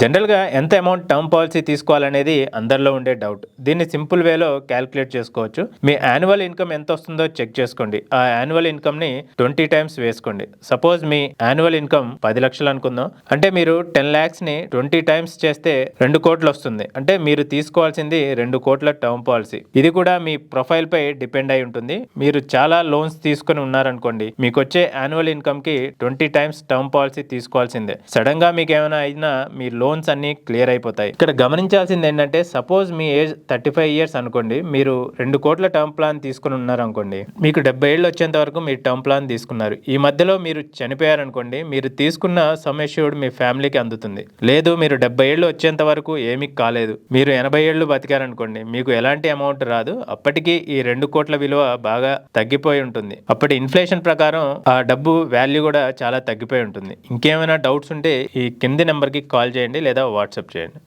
జనరల్గా ఎంత amount term policy తీసుకోవాలనేది అందరిలో ఉండే డౌట్ దీన్ని సింపుల్ వేలో క్యాలిక్యులేట్ చేసుకోవచ్చు. మీ యాన్యువల్ ఇన్కమ్ ఎంత వస్తుందో చెక్ చేసుకోండి. ఆ యాన్యువల్ ఇన్కమ్ని ట్వంటీ టైమ్స్ వేసుకోండి. సపోజ్ మీ యాన్యువల్ ఇన్కమ్ పది లక్షలు అనుకుందాం. అంటే మీరు టెన్ ల్యాక్స్ని ట్వంటీ టైమ్స్ చేస్తే రెండు కోట్లు వస్తుంది. అంటే మీరు తీసుకోవాల్సింది రెండు కోట్ల టర్మ్ పాలసీ ఇది కూడా మీ ప్రొఫైల్ పై డిపెండ్ అయి ఉంటుంది. మీరు చాలా లోన్స్ తీసుకుని ఉన్నారనుకోండి మీకు వచ్చే యాన్యువల్ ఇన్కమ్కి ట్వంటీ టైమ్స్ టర్మ్ పాలసీ తీసుకోవాల్సిందే. సడన్గా మీకు ఏమైనా అయినా మీ లోన్స్ అన్ని క్లియర్ అయిపోతాయి. ఇక్కడ గమనించాల్సింది ఏంటంటే సపోజ్ మీ ఏజ్ థర్టీ ఫైవ్ ఇయర్స్ అనుకోండి మీరు రెండు కోట్ల టర్మ్ ప్లాన్ తీసుకుని ఉన్నారనుకోండి మీకు డెబ్బై ఏళ్ళు వచ్చేంత వరకు మీరు టర్మ్ ప్లాన్ తీసుకున్నారు. ఈ మధ్యలో మీరు చనిపోయారనుకోండి మీరు తీసుకున్న సమ్ మీ ఫ్యామిలీకి అందుతుంది. లేదు మీరు డెబ్బై ఏళ్ళు వచ్చేంత వరకు ఏమీ కాలేదు. మీరు ఎనభై ఏళ్ళు బతికారనుకోండి మీకు ఎలాంటి అమౌంట్ రాదు. అప్పటికి ఈ రెండు కోట్ల విలువ బాగా తగ్గిపోయి ఉంటుంది. అప్పటి ఇన్ఫ్లేషన్ ప్రకారం ఆ డబ్బు వాల్యూ కూడా చాలా తగ్గిపోయి ఉంటుంది. ఇంకేమైనా డౌట్స్ ఉంటే ఈ కింది నెంబర్కి కాల్ చేయండి. లేదా వాట్సాప్ చేయండి.